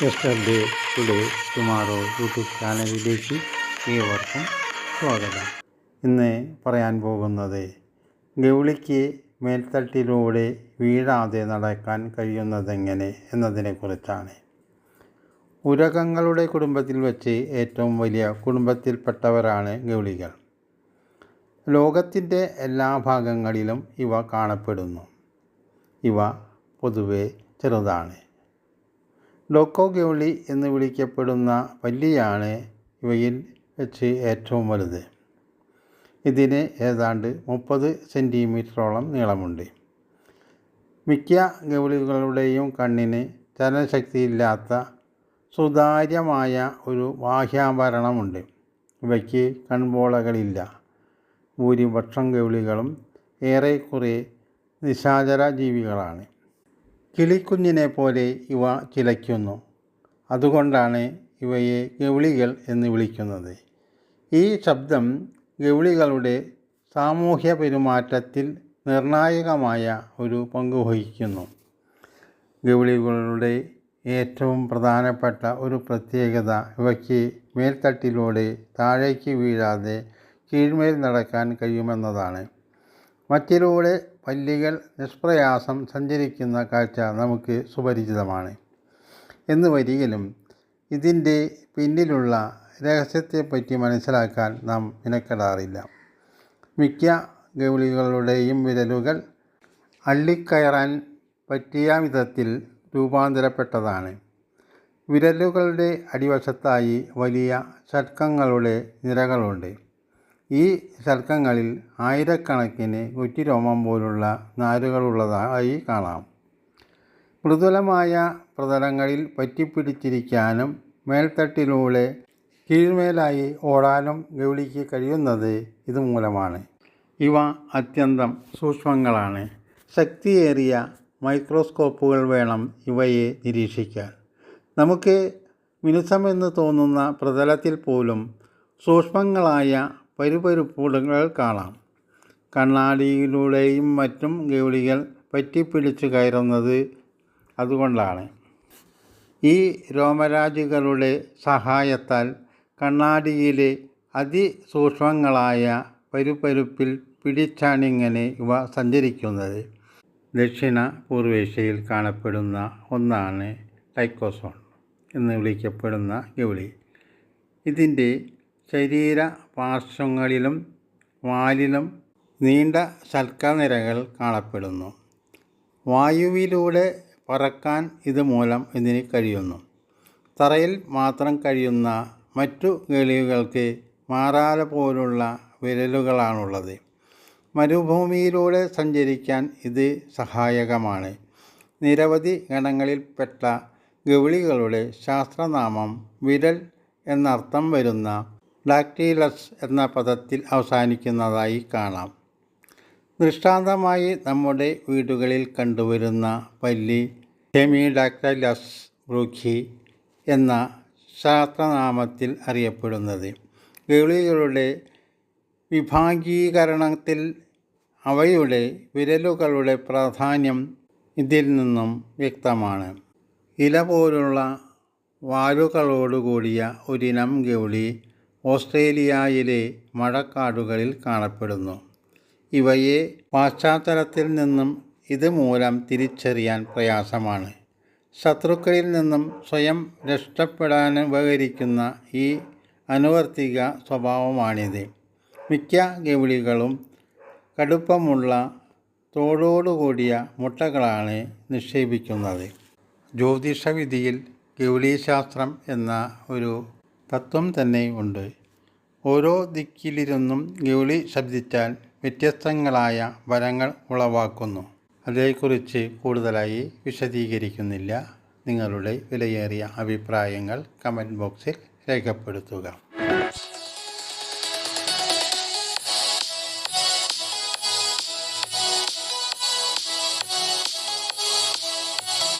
Yesterday today tomorrow YouTube ചാനലിലേക്ക് ഏവർക്കും സ്വാഗതം. ഇന്ന് പറയാൻ പോകുന്നത് ഗൗളിക്ക് മേൽത്തട്ടിലൂടെ വീഴാതെ നടക്കാൻ കഴിയുന്നതെങ്ങനെ എന്നതിനെക്കുറിച്ചാണ്. ഉരകങ്ങളുടെ കുടുംബത്തിൽ വെച്ച് ഏറ്റവും വലിയ കുടുംബത്തിൽപ്പെട്ടവരാണ് ഗൗളികൾ. ലോകത്തിന്റെ എല്ലാ ഭാഗങ്ങളിലും ഇവ കാണപ്പെടുന്നു. ഇവ പൊതുവെ ചെറുതാണ്. ലോക്കോ ഗൗളി എന്ന് വിളിക്കപ്പെടുന്ന പല്ലിയാണ് ഇവയിൽ വെച്ച് ഏറ്റവും വലുത്. ഇതിന് ഏതാണ്ട് മുപ്പത് സെന്റിമീറ്ററോളം നീളമുണ്ട്. മിക്ക ഗൗളികളുടെയും കണ്ണിന് ചലനശക്തിയില്ലാത്ത സുതാര്യമായ ഒരു ബാഹ്യാഭരണമുണ്ട്. ഇവയ്ക്ക് കൺപോളകളില്ല. ഭൂരിപക്ഷം ഗൗളികളും ഏറെക്കുറെ നിശാചര ജീവികളാണ് കിളിക്കുഞ്ഞിനെ പോലെ ഇവ ചിലയ്ക്കുന്നു അതുകൊണ്ടാണ് ഇവയെ ഗൗളികൾ എന്ന് വിളിക്കുന്നത്. ഈ ശബ്ദം ഗൗളികളുടെ സാമൂഹ്യ പെരുമാറ്റത്തിൽ നിർണായകമായ ഒരു പങ്ക് വഹിക്കുന്നു ഗൗളികളുടെ ഏറ്റവും പ്രധാനപ്പെട്ട ഒരു പ്രത്യേകത ഇവയ്ക്ക് മേൽത്തട്ടിലൂടെ താഴേക്ക് വീഴാതെ കീഴ്മേൽ നടക്കാൻ കഴിയുമെന്നതാണ്. മറ്റിലൂടെ പല്ലികൾ നിഷ്പ്രയാസം സഞ്ചരിക്കുന്ന കാഴ്ച നമുക്ക് സുപരിചിതമാണ്. എന്ന് വരികിലും ഇതിന്റെ പിന്നിലുള്ള രഹസ്യത്തെപ്പറ്റി മനസ്സിലാക്കാൻ നാം മിനക്കെടാറില്ല. മിക്ക ഗൗളികളുടെയും വിരലുകൾ അള്ളിക്കയറാൻ പറ്റിയ വിധത്തിൽ രൂപാന്തരപ്പെട്ടതാണ്. വിരലുകളുടെ അടിവശത്തായി വലിയ ഷഡ്കങ്ങളുടെ നിരകളുണ്ട്. ഈ ശൽക്കങ്ങളിൽ ആയിരക്കണക്കിന് കുറ്റിരോമം പോലുള്ള നാരുകളുള്ളതായി കാണാം. മൃദുലമായ പ്രതലങ്ങളിൽ പറ്റിപ്പിടിച്ചിരിക്കാനും മേൽത്തട്ടിലൂടെ കീഴ്മേലായി ഓടാനും ഗൗളിക്ക് കഴിയുന്നത് ഇതുമൂലമാണ്. ഇവ അത്യന്തം സൂക്ഷ്മങ്ങളാണ്. ശക്തിയേറിയ മൈക്രോസ്കോപ്പുകൾ വേണം ഇവയെ നിരീക്ഷിക്കാൻ. നമുക്ക് മിനുസമെന്ന് തോന്നുന്ന പ്രതലത്തിൽ പോലും സൂക്ഷ്മങ്ങളായ പരുപരുപ്പുകൾ കാണാം. കണ്ണാടിയിലൂടെയും മറ്റും ഗൗളികൾ പറ്റിപ്പിടിച്ച് കയറുന്നത് അതുകൊണ്ടാണ്. ഈ രോമരാജികളുടെ സഹായത്താൽ കണ്ണാടിയിലെ അതിസൂക്ഷ്മങ്ങളായ പരുപരുപ്പിൽ പിടിച്ചാണിങ്ങനെ ഇവ സഞ്ചരിക്കുന്നത്. ദക്ഷിണ പൂർവേഷ്യയിൽ കാണപ്പെടുന്ന ഒന്നാണ് ടൈക്കോസോൺ എന്ന് വിളിക്കപ്പെടുന്ന ഗൗളി. ഇതിന്റെ ശരീര പാർശ്വങ്ങളിലും വാലിലും നീണ്ട ശൽക്കനിരകൾ കാണപ്പെടുന്നു. വായുവിലൂടെ പറക്കാൻ ഇതുമൂലം ഇതിന് കഴിയുന്നു. തറയിൽ മാത്രം കഴിയുന്ന മറ്റു ഗളികൾക്ക് മാറാല പോലുള്ള വിരലുകളാണുള്ളത്. മരുഭൂമിയിലൂടെ സഞ്ചരിക്കാൻ ഇത് സഹായകമാണ്. നിരവധി ഗണങ്ങളിൽപ്പെട്ട ഗവിളികളുടെ ശാസ്ത്രനാമം വിരൽ എന്നർത്ഥം വരുന്ന ഡാക്ടീലസ് എന്ന പദത്തിൽ അവസാനിക്കുന്നതായി കാണാം. ദൃഷ്ടാന്തമായി നമ്മുടെ വീടുകളിൽ കണ്ടുവരുന്ന പല്ലി ഹെമിഡാക്ടൈലസ് ബ്രൂഖി എന്ന ശാസ്ത്രനാമത്തിൽ അറിയപ്പെടുന്നത്. ഗളികളുടെ വിഭാഗീകരണത്തിൽ അവയുടെ വിരലുകളുടെ പ്രാധാന്യം ഇതിൽ നിന്നും വ്യക്തമാണ്. ഇല പോലുള്ള വാലുകളോടുകൂടിയ ഒരിനം ഗൗളി ഓസ്ട്രേലിയയിലെ മഴക്കാടുകളിൽ കാണപ്പെടുന്നു. ഇവയെ പാശ്ചാത്തലത്തിൽ നിന്നും ഇതുമൂലം തിരിച്ചറിയാൻ പ്രയാസമാണ്. ശത്രുക്കളിൽ നിന്നും സ്വയം രക്ഷപ്പെടാൻ ഉപകരിക്കുന്ന ഈ അനുവർത്തിക സ്വഭാവമാണിത്. മിക്ക ഗവിളികളും കടുപ്പമുള്ള തോടോടുകൂടിയ മുട്ടകളാണ് നിക്ഷേപിക്കുന്നത്. ജ്യോതിഷവിധിയിൽ ഗൗളീശാസ്ത്രം എന്ന ഒരു തത്വം തന്നെ ഉണ്ട്. ഓരോ ദിക്കിലിരുന്നും ഗൗളി ശബ്ദിച്ചാൽ വ്യത്യസ്തങ്ങളായ വരങ്ങൾ ഉളവാക്കുന്നു. അതേക്കുറിച്ച് കൂടുതലായി വിശദീകരിക്കുന്നില്ല. നിങ്ങളുടെ വിലയേറിയ അഭിപ്രായങ്ങൾ കമന്റ് ബോക്സിൽ രേഖപ്പെടുത്തുക.